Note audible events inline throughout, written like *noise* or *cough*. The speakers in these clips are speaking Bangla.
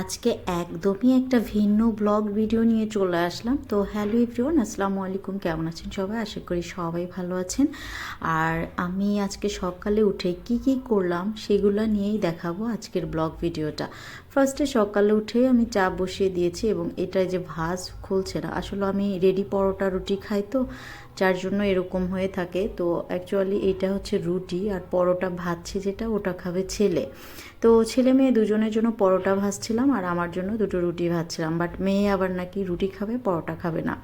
আজকে একদমই একটা ভিন্ন ব্লগ ভিডিও নিয়ে চলে আসলাম। তো হ্যালো এভরিওয়ান আসসালামু আলাইকুম, কেমন আছেন সবাই? আশা করি সবাই ভালো আছেন। আর আমি আজকে সকালে উঠে কি কি করলাম, সেগুলো নিয়েই দেখাবো আজকের ব্লগ ভিডিওটা ফার্স্টে সকালে উঠেই আমি চা বসিয়ে দিয়েছি এবং এটা যে ভাজ খুলছে না। আসলে আমি রেডি পরোটা রুটি খাই তো, যার জন্য এরকম হয়ে থাকে। তো অ্যাকচুয়ালি এটা হচ্ছে রুটি আর পরোটা ভাজছে যেটা, ওটা খাবে ছেলে। তো ছেলে মেয়ে দুজনের জন্য পরোটা ভাজছিলাম আর আমার জন্য দুটো রুটি ভাজছিলাম। বাট মেয়ে আবার নাকি রুটি খাবে, পরোটা খাবে না।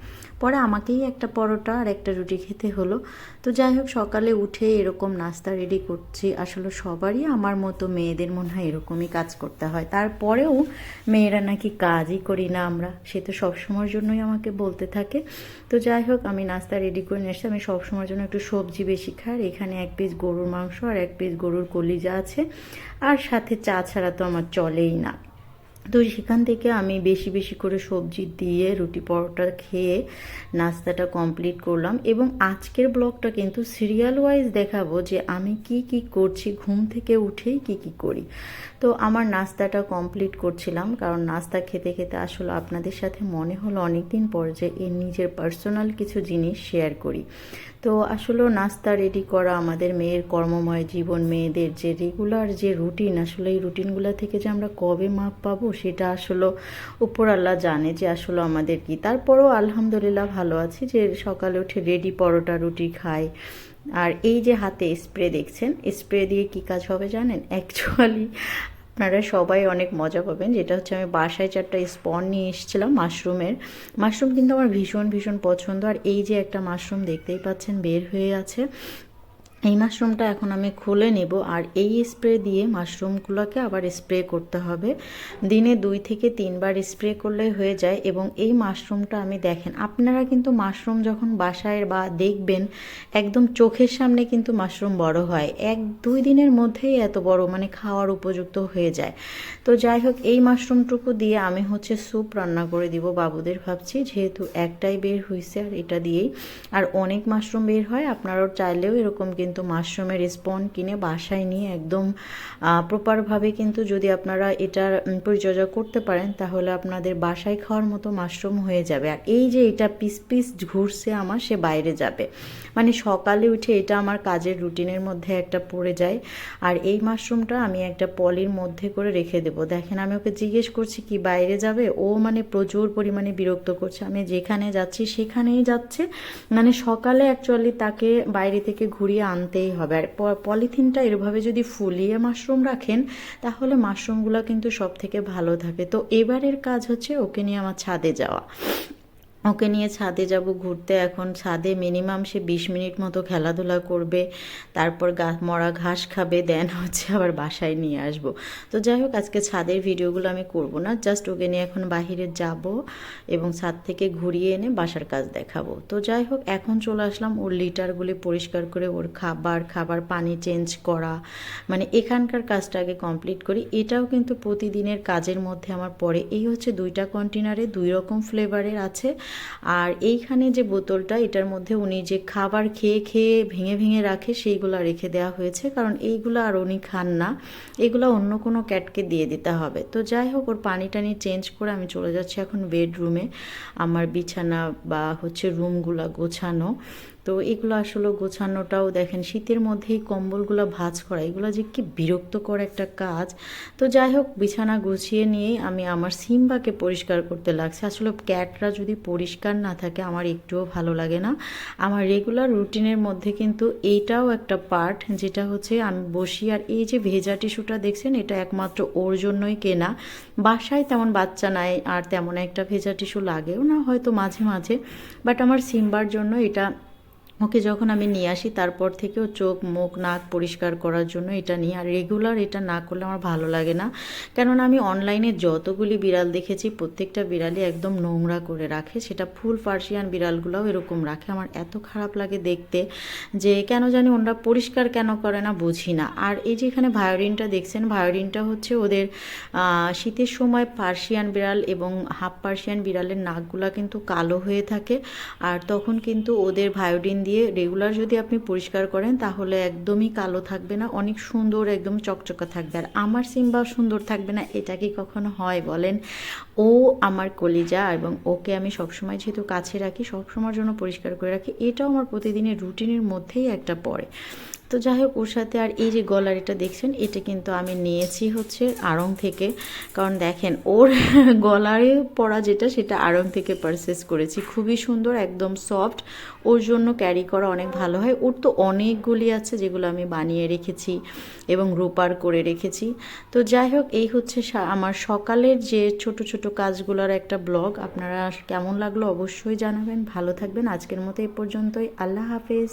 পরে আমাকেই একটা পরোটা আর একটা রুটি খেতে হলো। তো যাই হোক, সকালে উঠে এরকম নাস্তা রেডি করছি। আসলে সবারই, আমার মতো মেয়েদের মনে হয় এরকমই কাজ করতে হয়। তারপরেও মেয়েরা নাকি কাজই করি না আমরা। সে তো সবসময়ের জন্যই আমাকে বলতে থাকে। তো যাই হোক, আমি নাস্তা রেডি করে নিয়ে এসছি। আমি সবসময়ের জন্য একটু সবজি বেশি খাই। আর এখানে এক পিস গরুর মাংস আর এক পিস গরুর কলিজা আছে। আর সাথে চা ছাড়া তো আমার চলেই না। তো সেখান থেকে আমি বেশি বেশি করে সবজি দিয়ে রুটি পরোটা খেয়ে নাস্তাটা কমপ্লিট করলাম এবং আজকের ব্লগটা কিন্তু সিরিয়াল ওয়াইজ দেখাবো যে আমি কি কি করছি, ঘুম থেকে উঠেই কি কি করি। তো আমার নাস্তাটা কমপ্লিট করছিলাম কারণ নাস্তা খেতে খেতে আসলে আপনাদের সাথে মনে হলো অনেকদিন পর যে এর নিজের পার্সোনাল কিছু জিনিস শেয়ার করি। তো আসলে নাস্তা রেডি করা, আমাদের মেয়ের কর্মময় জীবন, মেয়েদের যে রেগুলার যে রুটিন আসলে এই রুটিনগুলো থেকে যে আমরা কবে মাপ পাবো, সেটা আসলে উপর আল্লাহ জানে যে আসলে আমাদের কি। তারপরও আলহামদুলিল্লাহ ভালো আছি যে সকালে উঠে রেডি পরোটা, রুটি খাই। আর এই যে হাতে স্প্রে দেখছেন স্প্রে দিয়ে কি কাজ হবে জানেন? *laughs* অ্যাকচুয়ালি আপনারা সবাই অনেক মজা পাবেন। যেটা হচ্ছে আমি বাসায় চারটা স্পন নিয়ে এসেছিলাম মাশরুমের। মাশরুম কিন্তু আমার ভীষণ ভীষণ পছন্দ। আর এই যে একটা মাশরুম দেখতেই পাচ্ছেন, বের হয়ে আছে। এই মাশরুমটা এখন আমি খুলে নেব আর এই স্প্রে দিয়ে মাশরুমগুলোকে আবার স্প্রে করতে হবে। দিনে দুই থেকে তিনবার স্প্রে করলে হয়ে যায় এবং এই মাশরুমটা আমি দেখেন, আপনারা কিন্তু মাশরুম যখন বাসায় বা দেখবেন, একদম চোখের সামনে কিন্তু মাশরুম বড় হয়। এক দুই দিনের মধ্যেই এত বড় মানে খাওয়ার উপযুক্ত হয়ে যায়। তো যাই হোক, এই মাশরুমটুকু দিয়ে আমি হচ্ছে স্যুপ রান্না করে দিব বাবুদের ভাবছি, যেহেতু একটাই বের হয়েছে আর এটা দিয়েই। আর অনেক মাশরুম বের হয়, আপনারাও চাইলেও এরকম কিন্তু কিন্তু মাশরুমের স্পন কিনে বাসায় নিয়ে একদম প্রপারভাবে কিন্তু যদি আপনারা এটার পরিচর্যা করতে পারেন, তাহলে আপনাদের বাসায় খাওয়ার মতো মাশরুম হয়ে যাবে। আর এই যে এটা পিস পিস ঘুরছে আমার, সে বাইরে যাবে। মানে সকালে উঠে এটা আমার কাজের রুটিনের মধ্যে একটা পড়ে যায়। আর এই মাশরুমটা আমি একটা পলির মধ্যে করে রেখে দেবো। দেখেন, আমি ওকে জিজ্ঞেস করছি, কি বাইরে যাবে? ও মানে প্রচুর পরিমাণে বিরক্ত করছে। আমি যেখানে যাচ্ছি, সেখানেই যাচ্ছে। মানে সকালে অ্যাকচুয়ালি তাকে বাইরে থেকে ঘুরিয়ে আনতেই হবে। আর পলিথিনটা এরভাবে যদি ফুলিয়ে মাশরুম রাখেন, তাহলে মাশরুমগুলো কিন্তু সব থেকে ভালো থাকে। তো এবারের কাজ হচ্ছে ওকে নিয়ে আমার ছাদে যাওয়া। ওকে নিয়ে ছাদে যাব ঘুরতে। এখন ছাদে মিনিমাম সে বিশ মিনিট মতো খেলাধুলা করবে, তারপর গা, মরা ঘাস খাবে দেন হচ্ছে আবার বাসায় নিয়ে আসব। তো যাই হোক, আজকে ছাদের ভিডিওগুলো আমি করব না জাস্ট ওকে নিয়ে এখন বাহিরে যাব এবং ছাদ থেকে ঘুরিয়ে এনে বাসার কাজ দেখাবো। তো যাই হোক, এখন চলে আসলাম ওর লিটারগুলি পরিষ্কার করে ওর খাবার খাবার পানি চেঞ্জ করা। মানে এখানকার কাজটা আগে কমপ্লিট করি। এটাও কিন্তু প্রতিদিনের কাজের মধ্যে আমার পড়ে। এই হচ্ছে দুইটা কন্টেনারে দুই রকম ফ্লেভারের আছে। আর এইখানে যে বোতলটা, এটার মধ্যে উনি যে খাবার খেয়ে খেয়ে ভেঙে ভেঙে রাখে, সেইগুলো রেখে দেওয়া হয়েছে। কারণ এইগুলো আর উনি খান না। এগুলো অন্য কোনো ক্যাটকে দিয়ে দিতে হবে। তো যাই হোক, ওর পানি টানি চেঞ্জ করে আমি চলে যাচ্ছি এখন বেডরুমে। আমার বিছানা বা হচ্ছে রুমগুলো গোছানো। তো এগুলো আসলে গোছানোটাও দেখেন, শীতের মধ্যেই কম্বলগুলো ভাজ করা, এগুলো যে কি বিরক্তকর একটা কাজ। তো যাই হোক, বিছানা গুছিয়ে নিয়েই আমি আমার সিম্বাকে পরিষ্কার করতে লাগছে। আসলে ক্যাটরা যদি পরিষ্কার না থাকে, আমার একটুও ভালো লাগে না। আমার রেগুলার রুটিনের মধ্যে কিন্তু এইটাও একটা পার্ট যেটা হচ্ছে আমি বসি আর এই যে ভেজা টিস্যুটা দেখছেন, এটা একমাত্র ওর জন্যই কেনা। বাসায় তেমন বাচ্চা নাই আর তেমন একটা ভেজা টিস্যু লাগেও না হয়তো মাঝে মাঝে বাট আমার সিম্বার জন্য এটা ওকে যখন আমি নিয়ে আসি, তারপর থেকেও চোখ, মুখ, নাক পরিষ্কার করার জন্য এটা নিই। আর রেগুলার এটা না করলে আমার ভালো লাগে না। কেননা আমি অনলাইনে যতগুলি বিড়াল দেখেছি, প্রত্যেকটা বিড়ালই একদম নোংরা করে রাখে। সেটা ফুল পার্সিয়ান বিড়ালগুলোও এরকম রাখে। আমার এত খারাপ লাগে দেখতে যে কেন জানি ওনারা পরিষ্কার কেন করে না বুঝি না। আর এই যে এখানে ভায়োরিনটা দেখছেন ভায়োরিনটা হচ্ছে ওদের শীতের সময় পার্সিয়ান বিড়াল এবং হাফ পার্সিয়ান বিড়ালের নাকগুলা কিন্তু কালো হয়ে থাকে। আর তখন কিন্তু ওদের ভায়োডিন দিয়ে রেগুলার যদি আপনি পরিষ্কার করেন, তাহলে একদমই কালো থাকবে না, অনেক সুন্দর, একদম চকচকা থাকবে। আর আমার সিম্বা সুন্দর থাকবে না, এটা কি কখনো হয় বলেন? ও আমার কলিজা এবং ওকে আমি সবসময় যেহেতু কাছে রাখি, সবসময়ের জন্য পরিষ্কার করে রাখি, এটাও আমার প্রতিদিনের রুটিনের মধ্যেই একটা পড়ে। তো যাই হোক ওর সাথে আর এই যে গলার এটা দেখছেন, এটা কিন্তু আমি নিয়েছি হচ্ছে আড়ং থেকে। কারণ দেখেন, ওর *laughs* গলারে পরা যেটা, সেটা আড়ং থেকে পারচেস করেছি। খুবই সুন্দর, একদম সফট ওর জন্য ক্যারি করা অনেক ভালো হয়। ওর তো অনেকগুলি আছে যেগুলো আমি বানিয়ে রেখেছি এবং রূপার করে রেখেছি। তো যাই হোক এই হচ্ছে আমার সকালের যে ছোট ছোট কাজগুলোর একটা ব্লগ। আপনারা কেমন লাগল অবশ্যই জানাবেন। ভালো থাকবেন। আজকের মতো এ পর্যন্তই। আল্লাহ হাফেজ।